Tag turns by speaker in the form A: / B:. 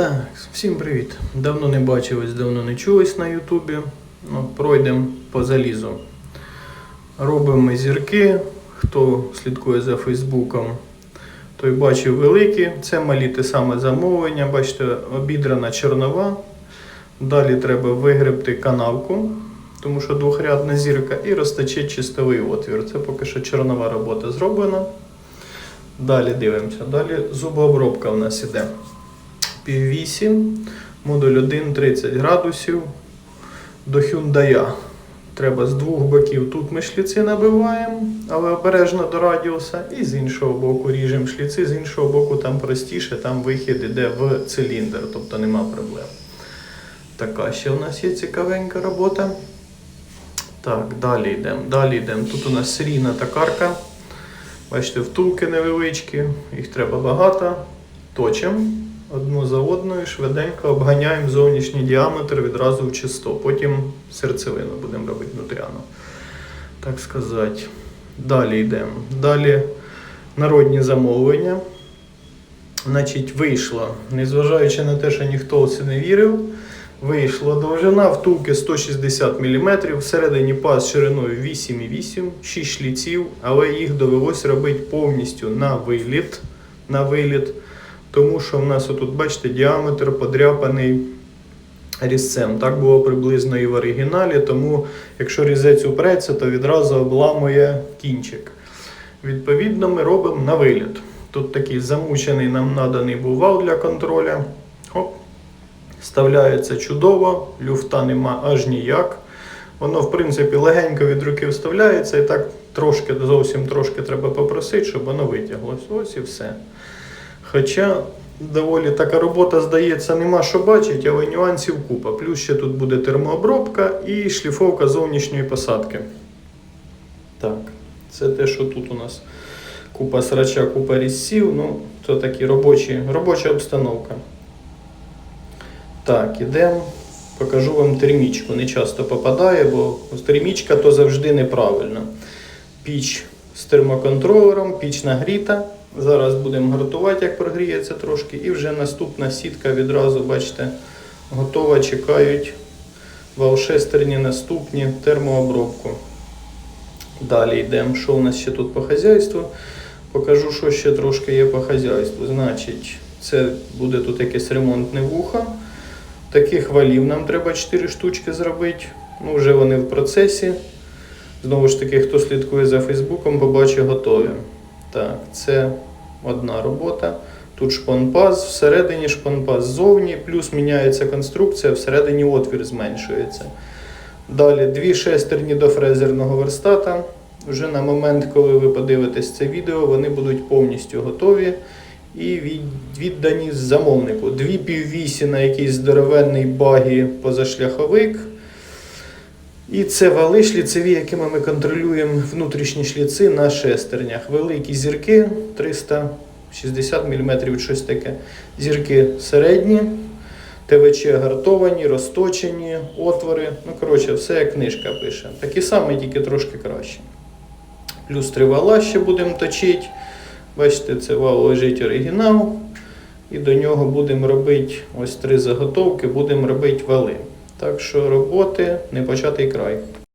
A: Так, всім привіт. Давно не бачились, давно не чулись на Ютубі. Ну, пройдемо по залізу. Робимо зірки. Хто слідкує за Фейсбуком, той бачив великі. Це малі те саме замовлення. Бачите, обідрана чорнова. Далі треба вигребти канавку, тому що двохрядна зірка, і розточити чистовий отвір. Це поки що чорнова робота зроблена. Далі дивимося. Далі зубообробка в нас іде. Пів 8, модуль 1 30 градусів до Hyundai. Треба з двох боків тут ми шліци набиваємо, але обережно до радіуса. І з іншого боку ріжемо шліци, з іншого боку там простіше, там вихід іде в циліндр, тобто нема проблем. Така ще у нас є цікавенька робота. Так, далі йдемо. Далі йдемо. Тут у нас серійна токарка. Бачите, втулки невеличкі, їх треба багато. Точимо одну за одною, швиденько обганяємо зовнішній діаметр відразу в чисто. Потім серцевину будемо робити внутряну. Так сказати. Далі йдемо. Далі народні замовлення. Значить, вийшло, незважаючи на те, що ніхто це не вірив, вийшла довжина втулки 160 мм, всередині паз шириною 8,8, 6 шліців, але їх довелось робити повністю на виліт. На виліт тому що в нас отут, бачите, діаметр подряпаний різцем. Так було приблизно і в оригіналі, тому якщо різець упреться, то відразу обламує кінчик. Відповідно, ми робимо на виліт. Тут такий замучений нам наданий був вал для контроля. Оп. Вставляється чудово, люфта нема аж ніяк. Воно, в принципі, легенько від руки вставляється і так трошки, зовсім трошки треба попросити, щоб воно витяглось. Ось і все. Хоча доволі така робота, здається, нема що бачити, але нюансів купа. Плюс ще тут буде термообробка і шліфовка зовнішньої посадки. Так, це те, що тут у нас купа срача, купа різців. Ну, це такі робочі, робоча обстановка. Так, ідемо. Покажу вам термічку. Не часто попадає, бо термічка то завжди неправильно. Піч з термоконтролером, піч нагріта. Зараз будемо гартувати, як прогріється трошки. І вже наступна сітка відразу, бачите, готова, чекають валшестерні наступні термообробку. Далі йдемо, що у нас ще тут по хазяйству. Покажу, що ще трошки є по хазяйству. Значить, це буде тут якесь ремонтне вухо. Таких валів нам треба 4 штучки зробити. Ну, вже вони в процесі. Знову ж таки, хто слідкує за Фейсбуком, побачить готові. Так, це одна робота. Тут шпонпаз, всередині шпонпаз ззовні, плюс міняється конструкція, всередині отвір зменшується. Далі дві шестерні до фрезерного верстата. Вже на момент, коли ви подивитесь це відео, вони будуть повністю готові і віддані замовнику. Дві піввісі на якийсь здоровенний багі позашляховик. І це вали шліцеві, якими ми контролюємо внутрішні шліци на шестернях. Великі зірки 360 мм, щось таке. Зірки середні, ТВЧ гартовані, розточені, отвори. Ну, коротше, все як книжка пише. Такі самі, тільки трошки краще. Плюс три вала ще будемо точити. Бачите, це вал лежить оригінал. І до нього будемо робити ось три заготовки, будемо робити вали. Так що роботи не початий край.